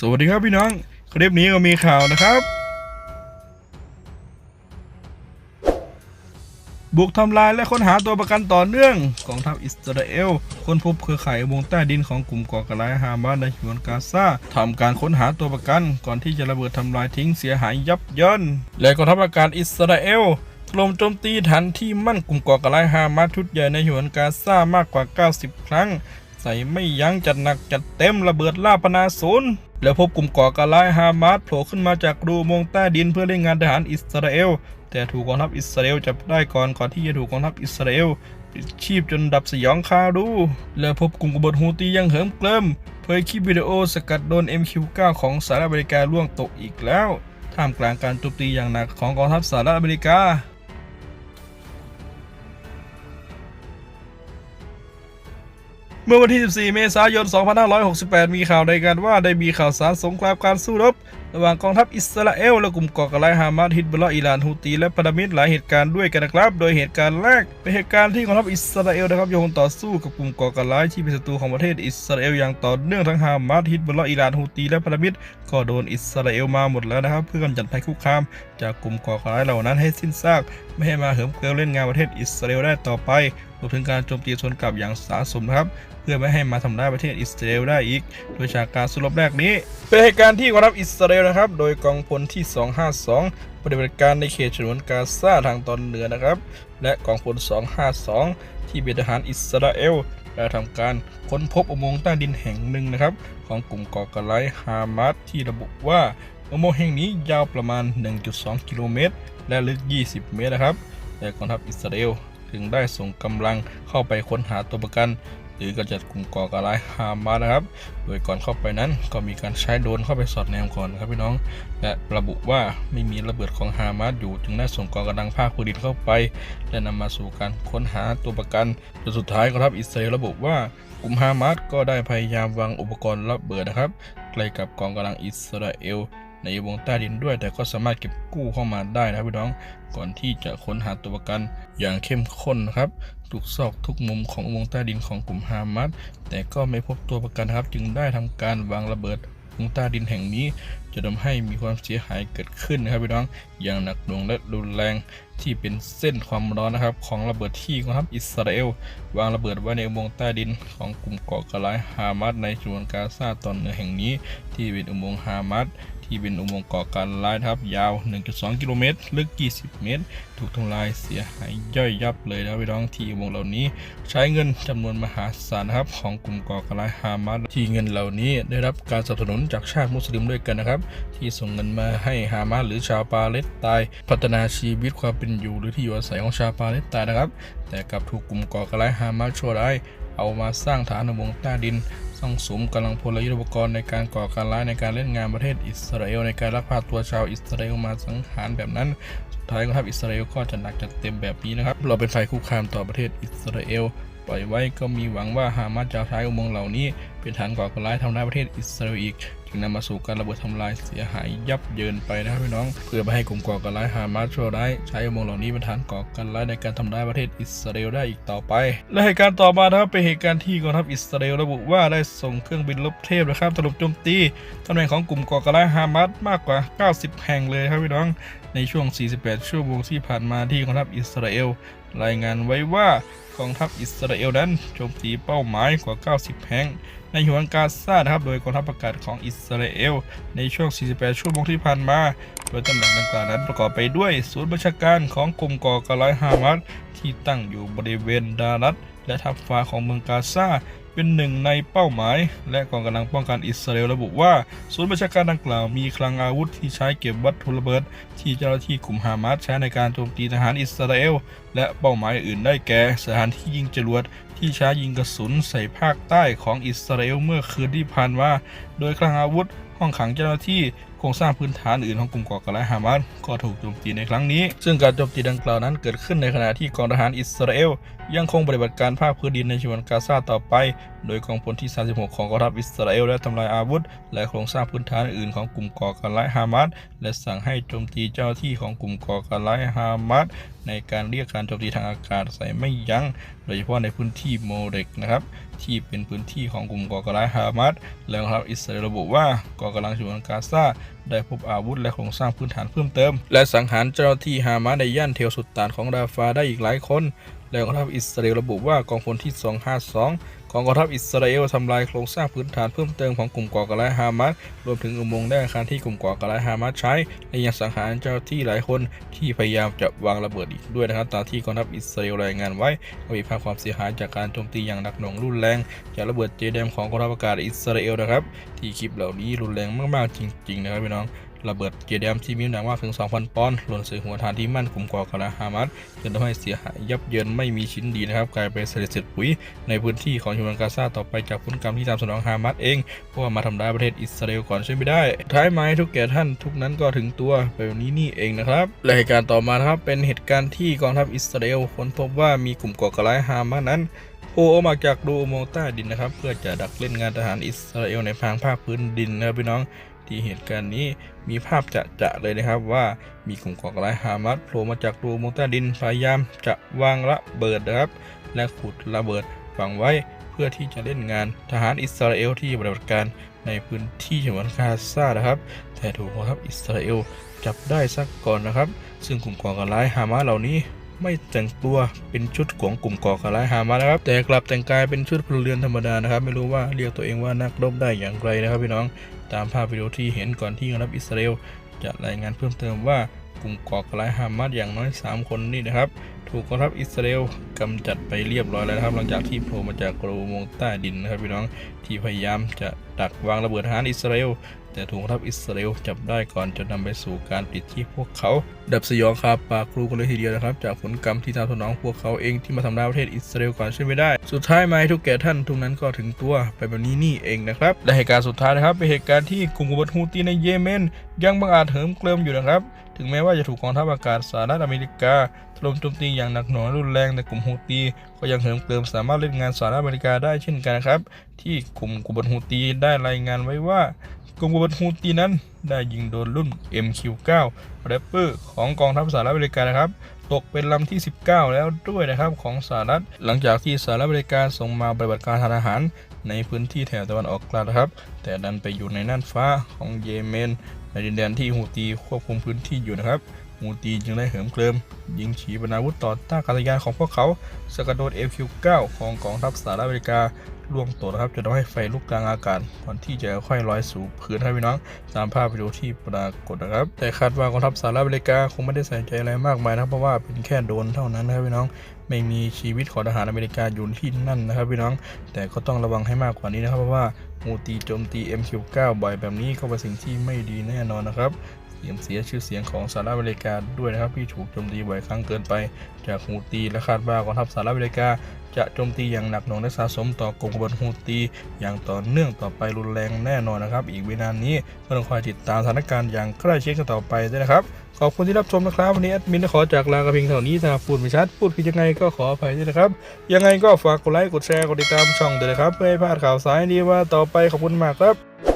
สวัสดีครับพี่น้อง คลิปนี้ก็มีข่าวนะครับ บุกทำลายและค้นหาตัวประกันต่อเนื่องกองทัพอิสราเอลค้นพบเครือข่ายวงใต้ดินของกลุ่มก่อการร้ายฮามาสในฉนวนกาซาทำการค้นหาตัวประกัน ก่อนที่จะระเบิดทำลายทิ้งเสียหายยับเยินและกองทัพอากาศอิสราเอลถล่มโจมตีฐานที่มั่นกลุ่มก่อการร้ายฮามาสชุดใหญ่ในฉนวนกาซามากกว่า 90 ครั้งใส่ไม่ยั้งจัดหนักจัดเต็มระเบิดล่าปนาศูนย์ แล้วพบกลุ่มก่อการร้ายฮามาสโผล่ขึ้นมาจากรูมงใต้ดินเพื่อเล่นงานทหารอิสราเอล แต่ถูกกองทัพอิสราเอลจับได้ก่อนก่อนที่จะถูกกองทัพอิสราเอลปิดชีพจนดับสยองคาดู และพบกลุ่มกบฏฮูตียังเหิมเกลิมเผยคลิปวิดีโอสกัดโดน MQ9 ของสหรัฐอเมริกาล่วงตกอีกแล้ว ท่ามกลางการโจมตีอย่างหนักของกองทัพสหรัฐอเมริกา เมื่อวันที่ 14 เมษายน 2568 มีข่าวรายงานว่าได้มีข่าวสารสงครามการสู้รบ ระหว่างกองทัพอิสราเอล และกลุ่มก่อการร้ายฮามาสฮิตบอลออิหร่านฮูตีและพันธมิตรหลายเหตุการณ์ด้วยกันนะครับ โดยเหตุการณ์แรกเป็นเหตุการณ์ที่กองทัพอิสราเอลนะครับยังคงต่อสู้กับกลุ่มก่อการร้ายที่เป็นศัตรูของประเทศอิสราเอลอย่างต่อเนื่องทั้งฮามาสฮิตบอลออิหร่านฮูตีและพันธมิตรก็โดนอิสราเอลมาหมดแล้วนะครับ เพื่อกำจัดภัยคุกคาม จากกลุ่มก่อการร้ายเหล่านั้นให้สิ้นซาก ไม่ให้มาเหิมเกลิมเล่นงานประเทศอิสราเอลได้ต่อไปรวมถึงการโจมตีสวนกลับอย่างสาสมครับ เพื่อไม่ให้มาทำร้ายประเทศอิสราเอลได้อีก โดยจากการสู้รบแรกนี้ เป็นเหตุการณ์ที่กองทัพอิสราเอลนะครับ โดยกองพลที่ 252 ปฏิบัติการในเขตฉนวนกาซาทางตอนเหนือนะครับ และกองพล 252 ที่เป็นทหารอิสราเอลได้ทำการค้นพบอุโมงค์ใต้ดินแห่งหนึ่งนะครับ ของกลุ่มก่อการร้ายฮามาสที่ระบุว่า อุโมงค์แห่งนี้ยาวประมาณ 1.2 กิโลเมตร และลึก 20 เมตรนะครับและกองทัพอิสราเอลจึงได้ส่งกำลังเข้าไปค้นหาตัวประกัน หรือกำจัดกลุ่มก่อการร้ายฮามาสนะครับ โดยก่อนเข้าไปนั้นก็มีการใช้โดรนเข้าไปสอดแนมก่อนนะครับพี่น้อง และระบุว่าไม่มีระเบิดของฮามาสอยู่ จึงได้ส่งกองกำลังภาคพื้นดินเข้าไป และนำมาสู่การค้นหาตัวประกันจนสุดท้ายกองทัพอิสราเอลระบุว่ากลุ่มฮามาสก็ได้พยายามวางอุปกรณ์ระเบิดนะครับใกล้กับกองกำลังอิสราเอล ในวงใต้ดินด้วย แต่ก็สามารถเก็บกู้เข้ามาได้นะพี่น้องก่อนที่จะค้นหาตัวประกันอย่างเข้มข้นครับทุกซอกทุกมุมของอุโมงใต้ดินของกลุ่มฮามาสแต่ก็ไม่พบตัวประกันครับ จึงได้ทำการวางระเบิดอุโมงใต้ดินแห่งนี้ จะทำให้มีความเสียหายเกิดขึ้นนะครับพี่น้องอย่างหนักหน่วงและรุนแรงที่เป็นเส้นความร้อนนะครับ ของระเบิดที่กองทัพอิสราเอลวางระเบิดไว้ในอุโมงค์ใต้ดินของกลุ่มก่อการร้ายฮามาสในฉนวนกาซาตอนเหนือแห่งนี้ ที่เป็นอุโมงค์ฮามาส ที่เป็นอุโมงค์ก่อการร้ายนะครับยาว 1.2 กิโลเมตร ลึก 20 เมตร ถูกทำลายเสียหายย่อยยับเลยนะพี่น้องที่อุโมงค์เหล่านี้ ใช้เงินจำนวนมหาศาลนะครับของกลุ่มก่อการร้ายฮามาสที่เงินเหล่านี้ได้รับการสนับสนุนจากชาติมุสลิมด้วยกันนะครับ ที่ส่งเงินมาให้ฮามาสหรือชาวปาเลสไตน์พัฒนาชีวิตความเป็นอยู่หรือที่อยู่อาศัยของชาวปาเลสไตน์นะครับ แต่กลับถูกกลุ่มก่อการร้ายฮามาสชั่วร้ายเอามาสร้างฐานอุโมงค์ใต้ดิน สร้างสมกำลังพลและยุทโธปกรณ์ในการก่อการร้ายในการเล่นงานประเทศอิสราเอลในการลักพาตัวชาวอิสราเอลมาสังหารแบบนั้นสุดท้ายกองทัพอิสราเอลก็จะหนักจัดเต็มแบบนี้นะครับ เราเป็นฝ่ายคุกคามต่อประเทศอิสราเอลปล่อยไว้ก็มีหวังว่าฮามาสจะใช้อุโมงค์เหล่านี้ เป็นฐานก่อการร้ายทำร้ายประเทศอิสราเอลอีก จึงนำมาสู่การระเบิดทำลายเสียหายยับเยินไปนะครับพี่น้อง เพื่อไม่ให้กลุ่มก่อการร้ายฮามาสชั่วร้ายใช้อุโมงค์เหล่านี้เป็นฐานก่อการร้ายในการทำร้ายประเทศอิสราเอลได้อีกต่อไป และเหตุการณ์ต่อมานะครับเป็นเหตุการณ์ที่กองทัพอิสราเอลระบุว่าได้ส่งเครื่องบินลบเทพนะครับถล่มโจมตีตำแหน่งของกลุ่มก่อการร้ายฮามาสมากกว่า 90 แห่งเลยครับพี่น้องในช่วง 48 ชั่วโมงที่ผ่านมาที่กองทัพอิสราเอล รายงานไว้ว่ากองทัพอิสราเอลนั้นโจมตีเป้าหมายกว่า 90 แห่ง ในฉนวกาซานะครับโดยกองทัพอากาศของอิสราเอล ในช่วง 48 ชั่วโมงที่ผ่านมา โดยตำแหน่งดังกล่าวนั้นประกอบไปด้วย ศูนย์บัญชาการของกลุ่มก่อการร้ายฮามาสที่ตั้งอยู่บริเวณดารัตและทัพฟ้าของเมืองกาซา เป็นหนึ่งในเป้าหมาย และกองกำลังป้องกันอิสราเอลระบุว่า ศูนย์บัญชาการดังกล่าวมีคลังอาวุธที่ใช้เก็บวัตถุระเบิด ที่เจ้าหน้าที่กลุ่มฮามาสใช้ในการโจมตีทหารอิสราเอลและเป้าหมายอื่นได้แก่สถานที่ยิงจรวดที่ใช้ยิงกระสุนใส่ภาคใต้ของอิสราเอลเมื่อคืนที่ผ่านมาโดยคลังอาวุธ ห้องขังเจ้าหน้าที่โครงสร้างพื้นฐานอื่นของกลุ่มก่อการร้ายฮามาสก็ถูกโจมตีในครั้งนี้ ซึ่งการโจมตีดังกล่าวนั้นเกิดขึ้นในขณะที่กองทหารอิสราเอลยังคงปฏิบัติการภาคพื้นดินในฉนวนกาซาต่อไปโดยกองพลที่ 36 ของกองทัพอิสราเอลได้ทำลายอาวุธ และโครงสร้างพื้นฐานอื่นของกลุ่มก่อการร้ายฮามาสและสั่งให้โจมตีเจ้าที่ของกลุ่มก่อการร้ายฮามาสในการเรียกการโจมตีทางอากาศใส่ไม่ยัง้งโดยเฉพาะในพื้นที่โมเรกนะครับที่เป็นพื้นที่ของกลุ่มก่อการร้ายฮามาสและกองทัพอิสราเอลระบุว่าก่อกำลังฉนวนกาซาได้พบอาวุธและโครงสร้างพื้นฐานเพิ่มเติม และสังหารเจ้าหน้าที่ฮามาสในย่านเทลสุดตานของราฟาได้อีกหลายคน และกองทัพอิสราเอลระบุว่ากองพลที่ 252 ของกองทัพอิสราเอลทำลายโครงสร้างพื้นฐานเพิ่มเติมของกลุ่มก่อการร้ายฮามาสรวมถึงอุโมงค์และอาคารที่กลุ่มก่อการร้ายฮามาสใช้และยังสังหารเจ้าที่หลายคนที่พยายามจะวางระเบิดอีกด้วยนะครับตามที่กองทัพอิสราเอลรายงานไว้มีภาพความเสียหายจากการโจมตีอย่างหนักหน่วงรุนแรงจากระเบิดเจแดมของกองทัพอากาศอิสราเอลนะครับที่คลิปเหล่านี้รุนแรงมากๆจริง ๆ นะครับพี่น้อง ระเบิดเจแดมที่มีน้ำหนักมากถึง 2,000 ปอนด์หล่นใส่หัวฐานที่มั่นกลุ่มก่อการร้ายฮามาสจนทำให้เสียหายยับเยินไม่มีชิ้นดีนะครับกลายเป็นเศษเศษปุ๋ยในพื้นที่ของชนวนกาซาต่อไปจากผลกรรมที่ตามสนองฮามาสเองเพราะว่ามาทำร้ายประเทศอิสราเอลก่อนใช่ไม่ได้ ท้ายไม้ทุกแก่ท่านทุกนั้นก็ถึงตัวไปวันนี้นี่เองนะครับและเหตุการณ์ต่อมาครับเป็นเหตุการณ์ที่กองทัพอิสราเอลค้นพบว่ามีกลุ่มก่อการร้ายฮามาสนั้นโผล่ออกมาจากรูอุโมงค์ใต้ดินนะครับ เพื่อจะดักเล่นงานทหารอิสราเอลในทางภาคพื้นดินนะครับพี่น้อง ที่เหตุการณ์นี้มีภาพจะจะเลยนะครับว่ามีกลุ่มก่อการร้ายฮามาสโผล่มาจากรูอุโมงใต้ดินพยายามจะวางระเบิดนะครับ และขุดระเบิดฝังไว้เพื่อที่จะเล่นงานทหารอิสราเอลที่ปฏิบัติการในพื้นที่ฉนวนกาซานะครับ แต่ถูกกองทัพอิสราเอลจับได้ซะก่อนนะครับ ซึ่งกลุ่มก่อการร้ายฮามาสเหล่านี้ ไม่แต่งตัวเป็นชุดของกลุ่มก่อการร้ายฮามาสนะครับ แต่กลับแต่งกายเป็นชุดพลเรือนธรรมดานะครับ ไม่รู้ว่าเรียกตัวเองว่านักรบได้อย่างไรนะครับพี่น้องตามภาพวิดีโอที่เห็นก่อนที่กองทัพอิสราเอลจะรายงานเพิ่มเติมว่ากลุ่มก่อการร้ายฮามาสอย่างน้อย 3 คนนี่นะครับ ถูกกองทัพอิสราเอลกำจัดไปเรียบร้อยแล้วนะครับ หลังจากที่โผล่มาจากกรูมงใต้ดินนะครับพี่น้องที่พยายามจะดักวางระเบิดทหารอิสราเอล แต่ถูกกองทัพอิสราเอลจับได้ก่อนจนนำไปสู่การปิดชีพพวกเขา ดับสยองคาปากครูกันเลยทีเดียวนะครับ จากผลกรรมที่ตามสนองพวกเขาเองที่มาทำร้ายประเทศอิสราเอลก่อนใช่ไม่ได้ สุดท้ายมาทุกแก่ท่านทุกนั้นก็ถึงตัวไปแบบนี้นี่เองนะครับและเหตุการณ์สุดท้ายนะครับเป็นเหตุการณ์ที่กลุ่มกบฏฮูตีในเยเมน ยังบังอาจเหิมเกริมอยู่นะครับถึงแม้ว่าจะถูกกองทัพอากาศสหรัฐอเมริกาถล่มโจมตีอย่างหนักหน่วงรุนแรงแต่กลุ่มฮูตีก็ยังเหิมเกริมสามารถเล่นงานสหรัฐอเมริกาได้เช่นกันนะครับ ที่กลุ่มกบฏฮูตีได้รายงานไว้ว่า กลุ่มกบฏฮูตีนั้น ได้ยิงโดนรุ่น MQ9 แรปเปอร์ของกองทัพสหรัฐอเมริกานะครับ ตกเป็นลำที่ 19 แล้วด้วยนะครับของสหรัฐ หลังจากที่สหรัฐอเมริกาส่งมาปฏิบัติการทางทหารในพื้นที่แถบตะวันออกกลางนะครับ แต่ดันไปอยู่ในน่านฟ้าของเยเมนในดินแดนที่ฮูตีควบคุมพื้นที่อยู่นะครับ ฮูตีจึงได้เหิมเกริม ยิงขีปนาวุธต่อต้านการทะยานของพวกเขาสกัดโดน MQ9 ของกองทัพสหรัฐอเมริกาล่วงตัวนะครับจนทำให้ไฟลุกกลางอากาศก่อนที่จะค่อยลอยสู่พื้นครับพี่น้องตามภาพวิดีโอที่ปรากฏนะครับ แต่คาดว่ากองทัพสหรัฐอเมริกาคงไม่ได้ใส่ใจอะไรมากมายนะเพราะว่าเป็นแค่โดนเท่านั้นนะครับพี่น้องไม่มีชีวิตของทหารอเมริกาอยู่ที่นั่นนะครับพี่น้อง แต่ก็ต้องระวังให้มากกว่านี้นะครับเพราะว่ามูตีโจมตี MQ9 บ่อยแบบนี้ก็เป็นสิ่งที่ไม่ดีแน่นอนนะครับ ยมเสียชื่อเสียงของสหรัฐอเมริกาด้วยนะครับที่ถูกโจมตีบ่อยครั้งเกินไป จากฮูตีและคาดว่ากองทัพสหรัฐอเมริกา จะโจมตีอย่างหนักหน่วงและสะสมต่อกลุ่มกบฏฮูตี อย่างต่อเนื่องต่อไปรุนแรงแน่นอนนะครับ อีกไม่นานนี้ก็ต้องคอยติดตามสถานการณ์อย่างใกล้ชิดกันต่อไปด้วยนะครับขอบคุณที่รับชมนะครับวันนี้แอดมินขอจากลากระเพียงเท่านี้ถ้าพูดไม่ชัดพูดผิดยังไงก็ขออภัยด้วยนะครับ ยังไงก็ฝากกดไลค์กดแชร์กดติดตามช่องด้วยนะครับเพื่อให้พลาดข่าวสารดีว่าต่อไปขอบคุณมากครับ